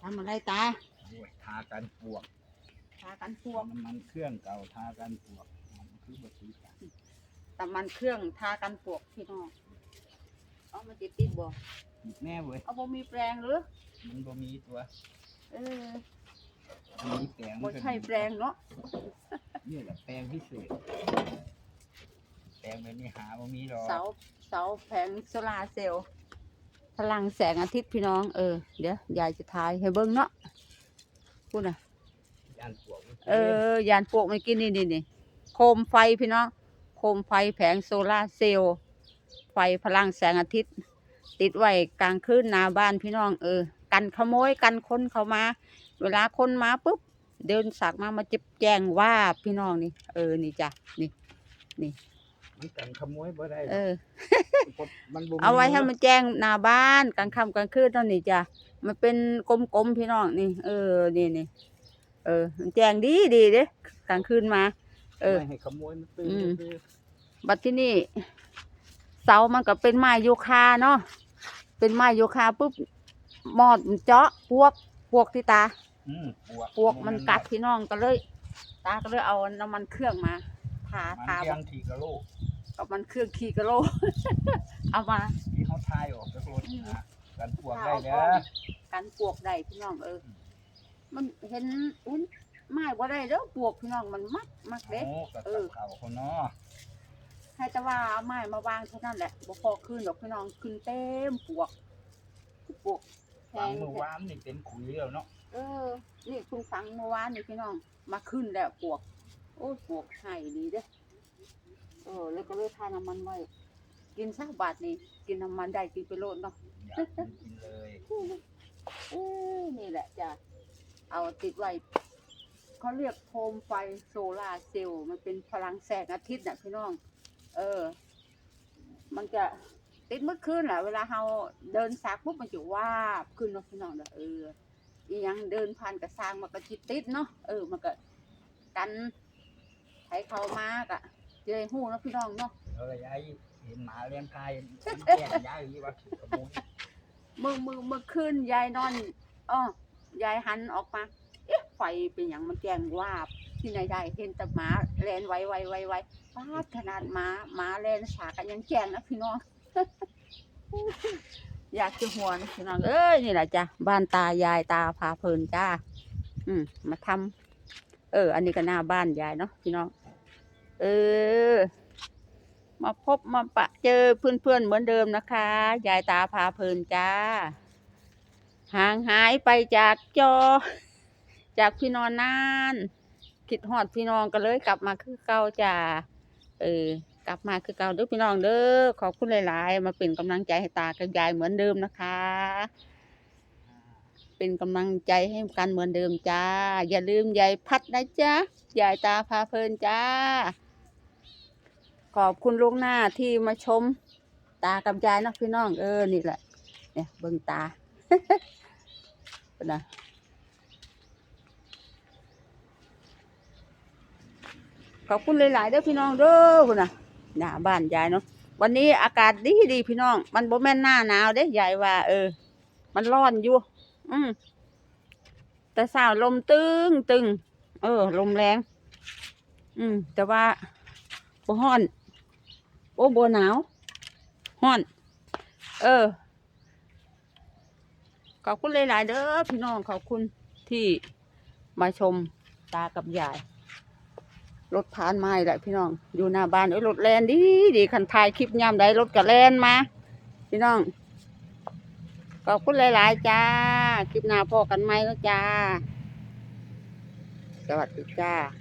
ทำอะไรตาโอ้ยทากันปวกทากันพวกน้ำมันเครื่องเก่าทากันปวกมันคือบสีกันตำมันเครื่องทากันพวกพี่น้องเอามาติดติดบ่อีกแน่เว้ยเอาบ่มีแปรงหรือมันบ่มีตัวเออมีแปลงบ่ใช่แปรงเนาะนี่แหละแปลงพิเศษแปลงแบบนี้หาบ่มีหรอกเสาเสาแผงโซลาร์เซลล์ พลังแสงอาทิตย์พี่น้องเออเดี๋ยวยายจะทายให้เบิ่งเนาะพูดนะยานปวกเออยานปวกมันกินนี่นี่นี่โคมไฟพี่น้องโคมไฟแผงโซลาเซลล์ไฟพลังแสงอาทิตย์ ติดไว้กลางคืนหน้าบ้านพี่น้องเออ กันขโมยกันคนเขามา เวลาคนมาปุ๊บเดินสักมามาจิบแจ้งว่าพี่น้องนี่ เออนี่จ้ะนี่นี่ มันกันขโมยบ่ได้หรเออกอมันบ่มีเอาไว้ให้มันแจ้งหน้าบ้านกลางค่ำกลางคืนเท่านี้จ้ะมันเป็นกลมๆพี่น้องนี่ เออนี่นี่เออ มันแจ้งดีดีเด้กลางคืนมา เออ ไม่ให้ขโมยมันตื่นอืมซื่อบัดที่นี่เสามันก็เป็นไม้ยูคาเนาะเป็นไม้ยูคาปุ๊บหมอดมันเจาะพวกพวกที่ตาๆอืมปวกพวกมันกัดพี่น้องก็เลย ตาก็เลยเอาน้ำมันเครื่องมาทามันทาเที่ยงทีกะโล กับมันเครื่องขี่กะโหลเอามาที่เขาทายออกจากรถอืมนะกันปวกทาได้เอาเด้ก่ออนกันปวกได้พี่น้องเออ มันเห็นอุ้นไม้บ่ได้เด้อปวกพี่น้องมันมักมักเด้โอ้กับเออเขาคนเนาะให้แต่ว่าเอาไม้มาวางเท่านั้นแหละบ่พอขึ้นดอกพี่น้องขึ้นเต็มปวกปวกแพฟังงเมื่อวานนี่เป็นขุยแล้วเนาะเออ นี่คุณฟังเมื่อวานนี่พี่น้อง มาขึ้นแล้วปวก โอ้ยปวกไห้ดีเด้อเออแล้วก็เลยทาน้ำมันไว้ กินสักบาทนี่กินน้ำมันได้กินไปโลดเนาะอยากกินกินเลยเอ้ยนี่แหละจะเอาติดไว้เขาเรียกโคมไฟโซลาร์เซลล์มันเป็นพลังแสงอาทิตย์น่ะพี่น้อง เออ มันจะติดเมื่อคืนแหละเวลาเราเดินสักปุ๊บมันจะวาบขึ้นเนาะพี่น้องเด้อเอออีหยังเดินผ่านกระซางมันก็จิตติดเนาะเออมันก็กันให้เขามากอะ เจอหูเนาะพี่น้องเนาะเออยายเห็นหมาเลี้ยงไก่มันแก่งยายอยู่ว่าถูกขโมยมือมือมือขึ้นยายนอนอ้อยายหันออกมา เอ๊ะไฟเป็นอย่างมันแจ้งวาบที่ไหนได้เห็นแต่หมาแลนไวไวไวไวป้าดขนาดหมาหมาแลนสากันยังแจ้งนะพี่น้องอยากจะหัวนะพี่น้องเอ้ยนี่แหละจ้ะบ้านตายายตาพาเพลินจ้า อืมมาทำเออ อันนี้ก็หน้าบ้านยายเนาะพี่น้อง เออ มาพบมาปะเจอเพื่อนๆเหมือนเดิมนะคะ ยายตาพาเพลินจ้า ห่างหายไปจากจอ จากพี่นอนนานคิดฮอดพี่น้องก็เลยกลับมาคือเก่าจ้า เออ กลับมาคือเก่าเด้อพี่น้องเด้อ ขอบคุณหลาย ๆ มาเป็นกำลังใจให้ตากับยายเหมือนเดิมนะคะ เป็นกำลังใจให้กันเหมือนเดิมจ้า อย่าลืมยายพัดนะจ๊ะยายตาพาเพลินจ้า ขอบคุณลูกหน้าที่มาชม ตากับยายนะพี่น้องเออนี่แหละ เนี่ยเบิ่งตาเป็นไงขอบคุณหลายๆเด้อพี่น้องเด้อพุ่นะหน้าบ้านยายเนาะวันนี้อากาศดีดีพี่น้อง มันบ่แม่นหน้าหนาวเด้ยายว่า เออ มันร้อนอยู่ อืมแต่สาวลมตึงตึงเออ ลมแรง อืม แต่ว่าบ่ฮ้อน โอ้บหนาวฮอน เออ ขอบคุณหลาย ๆ เด้อพี่น้องขอบคุณที่มาชมตากับยาย รถผ่านมาแหละพี่น้อง อยู่หน้าบ้านเอ้ยรถแลนดีดีคันถ่ายคลิปยามใดรถก็แลนมา พี่น้อง ขอบคุณหลาย ๆ จ้า คลิปหน้าพอกันไหมแล้วจ้า สวัสดีจ้า